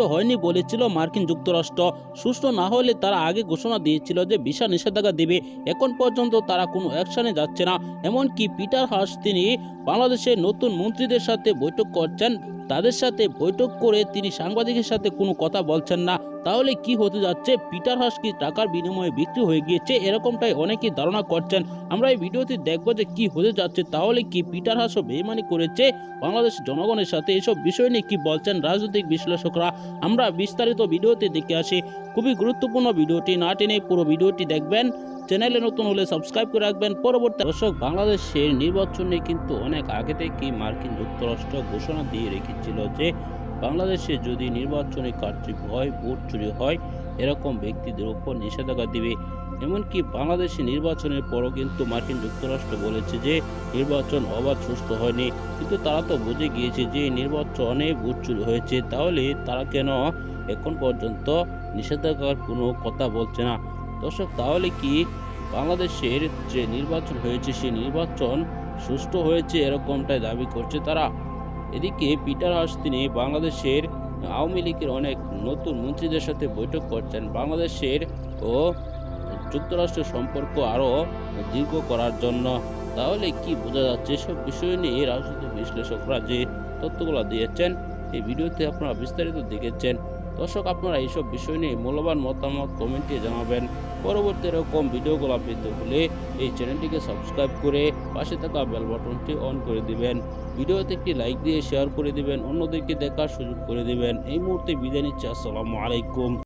হয়নি বলেছিল মার্কিন যুক্তরাষ্ট্র। সুষ্ঠু না হলে তারা আগে ঘোষণা দিয়েছিল যে ভিসা নিষেধাজ্ঞা দেবে। এখন পর্যন্ত তারা কোনো অ্যাকশনে যাচ্ছে না। এমনকি পিটার হাস তিনি বাংলাদেশের নতুন মন্ত্রীদের সাথে বৈঠক করছেন। তাদের সাথে বৈঠক করে তিনি সাংবাদিকের সাথে কোনো কথা বলছেন না। তাহলে কি হতে যাচ্ছে? পিটার হাস কি টাকার বিনিময়ে বিক্রি হয়ে গিয়েছে? এরকমটাই অনেকেই ধারণা করছেন। আমরা এই ভিডিওতে দেখব যে কি হতে যাচ্ছে। তাহলে কি পিটার হাসও বেইমানি করেছে? বাংলাদেশ জনগণের সাথে এসব বিষয় নিয়ে কি বলছেন রাজনৈতিক বিশ্লেষকরা? আমরা বিস্তারিত ভিডিওতে দেখে আসি। খুবই গুরুত্বপূর্ণ ভিডিওটি। না টেনে পুরো ভিডিওটি দেখবেন। চ্যানেলে নতুন হলে সাবস্ক্রাইব করে রাখবেন। পরবর্তী দর্শক, বাংলাদেশের নির্বাচনে কিন্তু অনেক আগে থেকেই মার্কিন যুক্তরাষ্ট্র ঘোষণা দিয়ে রেখেছিল যে, বাংলাদেশে যদি নির্বাচনে হয়, ভোট চুরি হয়, এরকম ব্যক্তিদের উপর নিষেধাজ্ঞা দিবে। এমনকি বাংলাদেশে নির্বাচনের পরও কিন্তু মার্কিন যুক্তরাষ্ট্র বলেছে যে, নির্বাচন অবাধ সুস্থ হয়নি। কিন্তু তারা তো বুঝে গিয়েছে যে, নির্বাচনে ভোট চুরি হয়েছে। তাহলে তারা কেন এখন পর্যন্ত নিষেধাজ্ঞার কোনো কথা বলছে না? দর্শক, তাহলে কি বাংলাদেশের যে নির্বাচন হয়েছে, সেই নির্বাচন সুষ্ঠু হয়েছে এরকমটাই দাবি করছে তারা। এদিকে পিটার হাস তিনি বাংলাদেশের আওয়ামী লীগের অনেক নতুন মন্ত্রীদের সাথে বৈঠক করছেন। বাংলাদেশের ও যুক্তরাষ্ট্রের সম্পর্ক আরও দীর্ঘ করার জন্য। তাহলে কি বোঝা যাচ্ছে, এসব বিষয় নিয়ে রাজনৈতিক বিশ্লেষকরা যে তথ্যগুলো দিয়েছেন, এই ভিডিওতে আপনারা বিস্তারিত দেখেছেন। দর্শক, আপনারা এইসব বিষয় নিয়ে মূল্যবান মতামত কমেন্টে জানাবেন। পরবর্তী এরকম ভিডিওগুলো পেতে হলে এই চ্যানেলটিকে সাবস্ক্রাইব করে পাশে থাকা বেল বাটনটি অন করে দিবেন। ভিডিওতে একটি লাইক দিয়ে শেয়ার করে দিবেন, অন্যদেরকে দেখার সুযোগ করে দিবেন। এই মুহূর্তে বিদায় নিচ্ছে, আসসালামু আলাইকুম।